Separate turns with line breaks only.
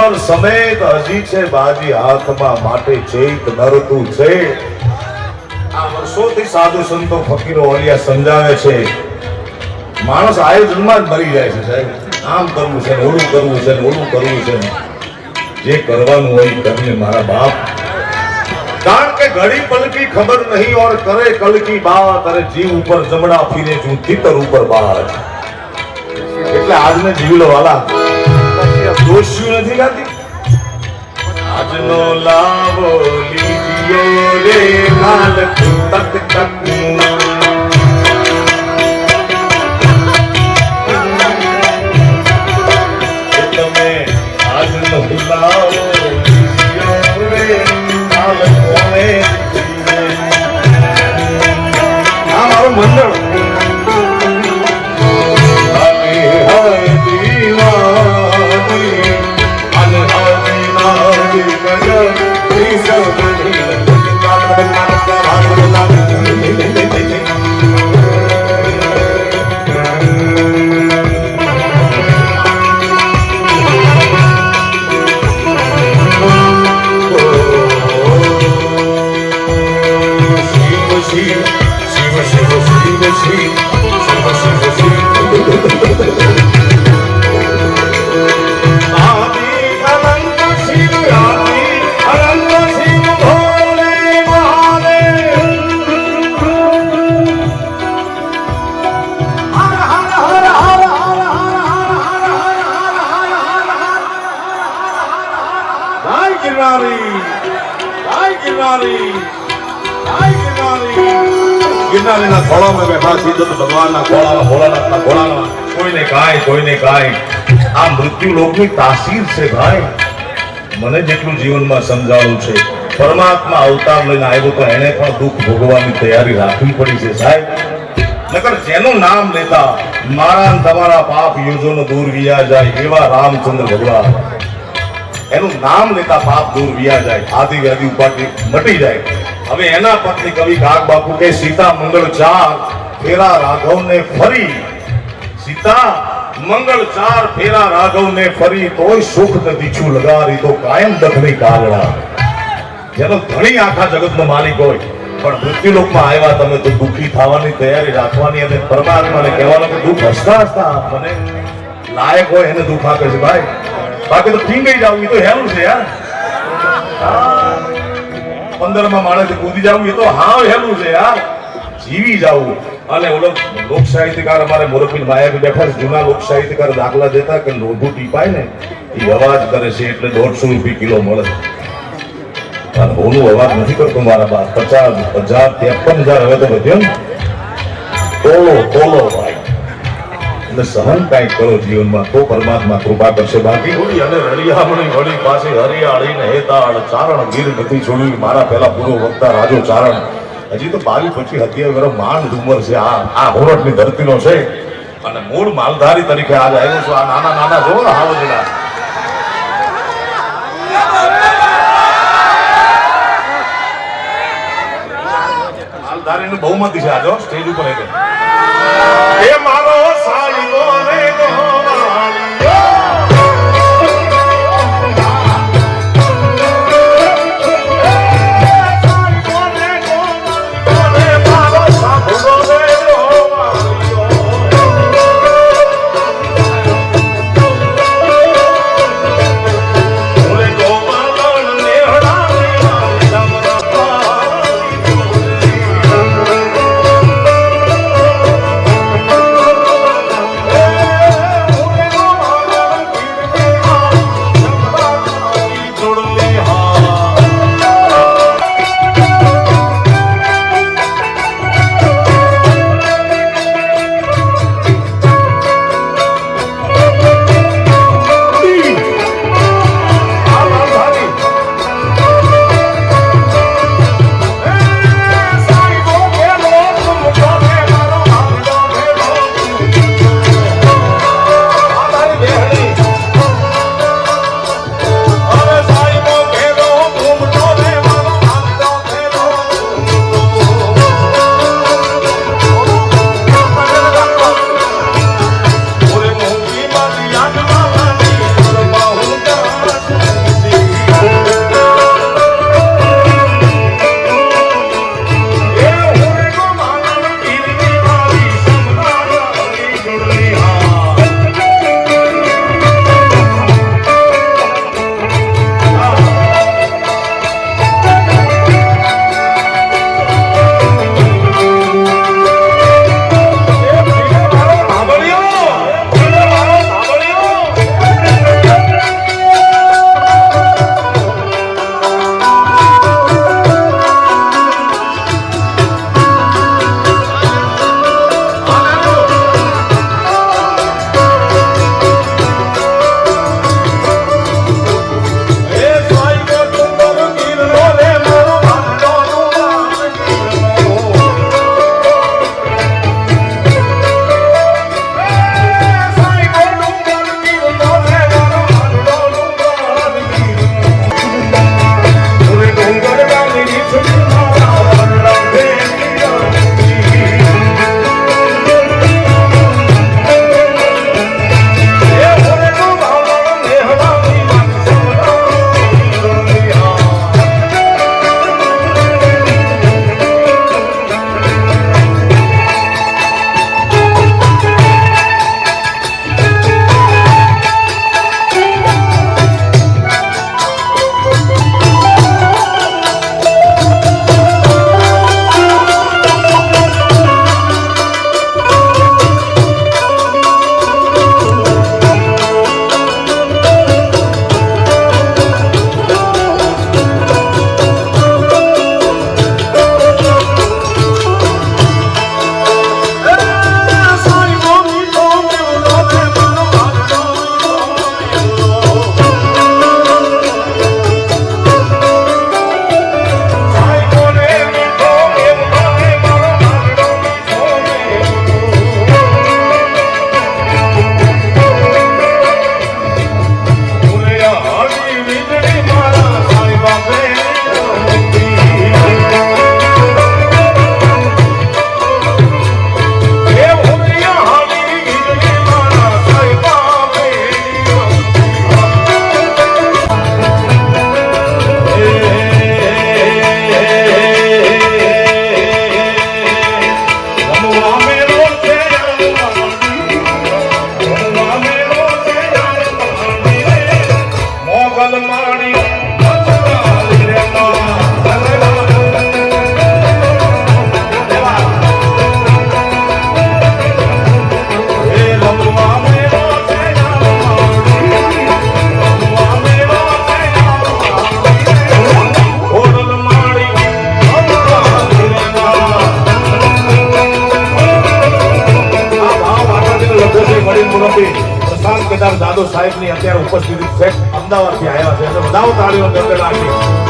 મુનિવર સમેત હજી છે બાજી હાથમાં, માટે ચેત નરતું છે. આ વર્ષોથી સાધુ સંતો ફકીરો ઓલિયા સમજાવે છે. માણસ આયોજનમાં જ મરી જાય છે સાહેબ. આમ કરવું છે ઓલું કરવું છે ઓલું કરવું છે જે કરવાનું હોય કરીને મારા બાપ. કારણ કે ઘડી પલકી ખબર નહીં ઓર કરે કલકી બાત અરે જીવ ઉપર જમણા ફીરે છું, તીતર ઉપર બાત એટલે આજને જીવલો વાલા દોષ્યું નથી ગાતી આજનો લાવો લીજીઓ રે માલ તક તક મંડળ. Thank you. ગિરનારી જય ગિરનારી જય ગિરનારી ગિરનારીના ખોળામાં બેઠા છીએ ભગવાનના ખોળામાં ભોળાનાથના ખોળામાં કોઈને કાંઈ કોઈને કાંઈ આ મૃત્યુ લોકની તાસીર છે ભાઈ મને જેટલું જીવનમાં સમજાવું છે પરમાત્મા અવતાર લઈને આવ્યો તો એને પણ દુઃખ ભોગવવાની તૈયારી રાખવી પડી છે સાહેબ. નકર જેનું નામ લેતા મારા ને તમારા પાપ યોજોનો દૂર વિયા જાય એવા રામચંદ્ર ભગવાન. એનું નામ લેતા પાપ દૂર વિયા જાય આદિ વ્યાધિ ઉપાધિ મટી જાય. હવે એના પત્ની કવિ કાગ બાપુ કે સીતા, મંગળ ચાર, ફેરા રાઘવને ફરી. સીતા, મંગળ ચાર, ફેરા રાઘવને ફરી, તોય સુખ નથી છું લગારી, તો કાયમ દખની કાગડા. જેનો ધણી આખા જગતનો માલિક હોય, પણ મૃત્યુલોકમાં આવ્યા તમે તો દુઃખી થવાની તૈયારી રાખવાની અને પરમાત્માને કહેવાનું કે દુઃખ હસતા હસતા મને લાયક હોય, એને દુઃખ આપે છે, ભાઈ. બાકી તો ફીંગાઈ જવું એ તો હેલું છે, યાર. પંદરમાં માણસે કૂદી જવું એ તો હા હેલું છે, યાર. જીવી જવું અને ઓલો લોક સાહિત્યકાર અમારે મોરબી માયા બેઠા છે, જૂના લોક સાહિત્યકાર દાખલા દેતા કે લોઢું ટીપાય ને એ અવાજ કરે છે એટલે દોઢસો રૂપિયા કિલો મળે. અને ઓલું અવાજ નથી કરતો મારા બાપ. પચાસ હજાર ત્રેપન હજાર, હવે તો વધ્યો ને. તોલો તોલો એટલે સહન કાંઈક કરો જીવનમાં તો પરમાત્મા કૃપા કરશે. બાકી થોડી અને રળિયામણી વળી પાસે હરિયાળી ને હેતાળ ચારણ ગીર નથી છોડ્યું મારા પહેલા પૂરો વક્તા રાજો ચારણ. હજી તો બાવીસ પછી હત્યા વર્ષ માંડ ઉંમર છે. આ આ હોરટની ધરતીનો છે. અને મૂળ માલધારી તરીકે આજ આવ્યો છું. આ નાના નાના જો ને હાવજના માલધારીનું બહુમતી છે આજો સ્ટેજ ઉપર એ સાહેબની અત્યારે ઉપસ્થિતિ છે. અમદાવાદથી આવ્યા છે. એટલે બધા તાળીઓ ચાલુ રાખો